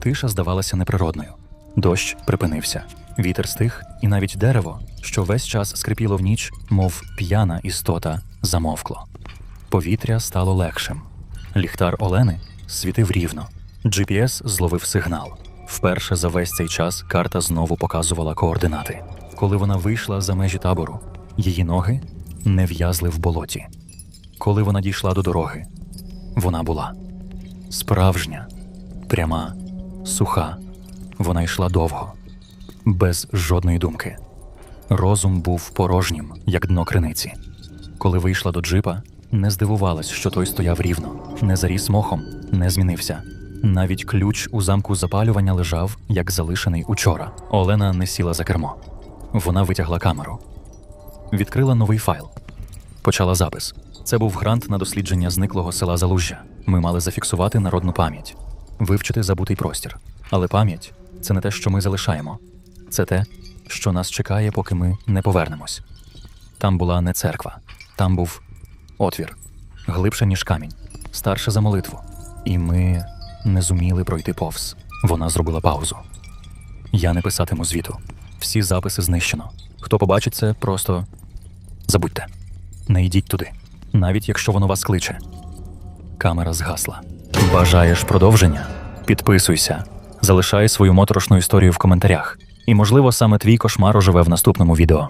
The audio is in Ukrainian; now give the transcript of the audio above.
Тиша здавалася неприродною. Дощ припинився, вітер стих, і навіть дерево, що весь час скрипіло в ніч, мов п'яна істота, замовкло. Повітря стало легшим. Ліхтар Олени світив рівно. GPS зловив сигнал. Вперше за весь цей час карта знову показувала координати. Коли вона вийшла за межі табору, її ноги не в'язли в болоті. Коли вона дійшла до дороги, вона була справжня, пряма, суха. Вона йшла довго, без жодної думки. Розум був порожнім, як дно криниці. Коли вийшла до джипа, не здивувалась, що той стояв рівно, не заріс мохом, не змінився. Навіть ключ у замку запалювання лежав, як залишений учора. Олена не сіла за кермо. Вона витягла камеру, відкрила новий файл, почала запис. Це був грант на дослідження зниклого села Залужжя. Ми мали зафіксувати народну пам'ять, вивчити забутий простір. Але пам'ять це не те, що ми залишаємо, це те, що нас чекає, поки ми не повернемось. Там була не церква, там був отвір, глибше, ніж камінь, старше за молитву. І ми не зуміли пройти повз. Вона зробила паузу. Я не писатиму звіту. Всі записи знищено. Хто побачить це, просто забудьте. Не йдіть туди, навіть якщо воно вас кличе. Камера згасла. Бажаєш продовження? Підписуйся, залишай свою моторошну історію в коментарях. І, можливо, саме твій кошмар оживе в наступному відео.